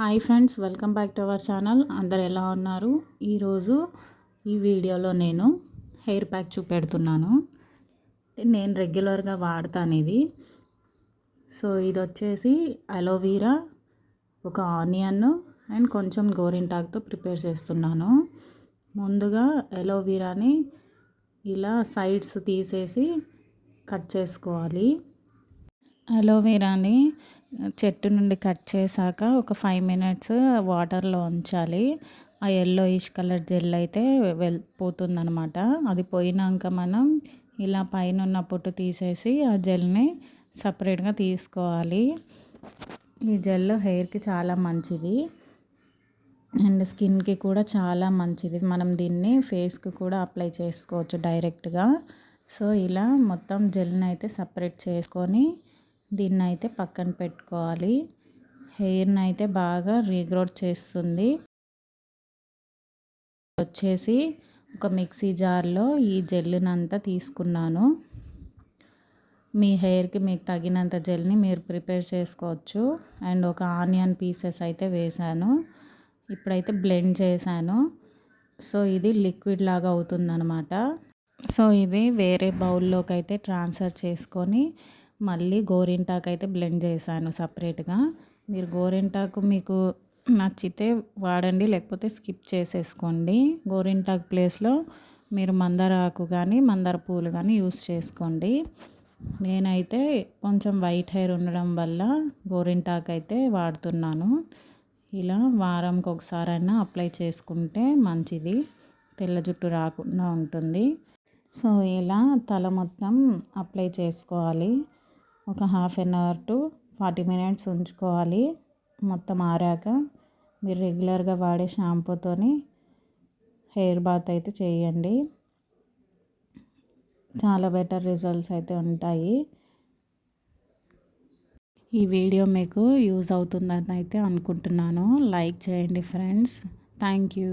Hi friends welcome back to our channel. అందరు ఎలా ఉన్నారు? ఈరోజు ఈ వీడియోలో నేను హెయిర్ ప్యాక్ చూపెడుతున్నాను. నేను రెగ్యులర్గా వాడతాను ఇది సో ఇది వచ్చేసి అలోవీరా ఒక ఆనియన్ అండ్ కొంచెం గోరింటాక్తో ప్రిపేర్ చేస్తున్నాను. ముందుగా అలోవీరాని ఇలా సైడ్స్ తీసేసి కట్ చేసుకోవాలి. అలోవీరాని చెట్టు నుండి కట్ చేశాక ఒక ఫైవ్ మినిట్స్ వాటర్లో ఉంచాలి. ఆ ఇష్ కలర్ జెల్ అయితే వెళ్ళిపోతుందనమాట అది పోయినాక మనం ఇలా పైన ఉన్న పొట్టు తీసేసి ఆ జెల్ని సపరేట్గా తీసుకోవాలి. ఈ జెల్ హెయిర్కి చాలా మంచిది. అండ్ స్కిన్కి కూడా చాలా మంచిది. మనం దీన్ని ఫేస్కి కూడా అప్లై చేసుకోవచ్చు డైరెక్ట్గా. సో ఇలా మొత్తం జెల్ని అయితే సపరేట్ చేసుకొని దీన్ని అయితే పక్కన పెట్టుకోవాలి. హెయిర్ని అయితే బాగా రీగ్రోత్ చేస్తుంది. వచ్చేసి ఒక మిక్సీ జార్లో ఈ జెల్లునంతా తీసుకున్నాను. మీ హెయిర్కి మీకు తగినంత జెల్ని మీరు ప్రిపేర్ చేసుకోవచ్చు. అండ్ ఒక ఆనియన్ పీసెస్ అయితే వేసాను ఇప్పుడైతే బ్లెండ్ చేశాను. సో ఇది లిక్విడ్ లాగా అవుతుందనమాట సో ఇది వేరే బౌల్లోకి అయితే ట్రాన్స్ఫర్ చేసుకొని మళ్ళీ గోరింటాకు అయితే బ్లెండ్ చేశాను సపరేట్గా. మీరు గోరింటాకు మీకు నచ్చితే వాడండి లేకపోతే స్కిప్ చేసేసుకోండి. గోరింటాకు ప్లేస్లో మీరు మందార ఆకు కానీ మందార పూలు కానీ యూస్ చేసుకోండి. నేనైతే కొంచెం వైట్ హెయిర్ ఉండడం వల్ల గోరింటాకు అయితే వాడుతున్నాను. ఇలా వారంకి ఒకసారైనా అప్లై చేసుకుంటే మంచిది. తెల్ల జుట్టు రాకుండా ఉంటుంది. సో ఇలా తల మొత్తం అప్లై చేసుకోవాలి. ఒక half an hour to forty minutes ఉంచుకోవాలి. మొత్తం ఆరాక మీరు రెగ్యులర్గా వాడే షాంపూతోని హెయిర్ బాత్ అయితే చేయండి. చాలా బెటర్ రిజల్ట్స్ అయితే ఉంటాయి. ఈ వీడియో మీకు యూజ్ అవుతుందని అయితే అనుకుంటున్నాను. లైక్ చేయండి ఫ్రెండ్స్. Thank you.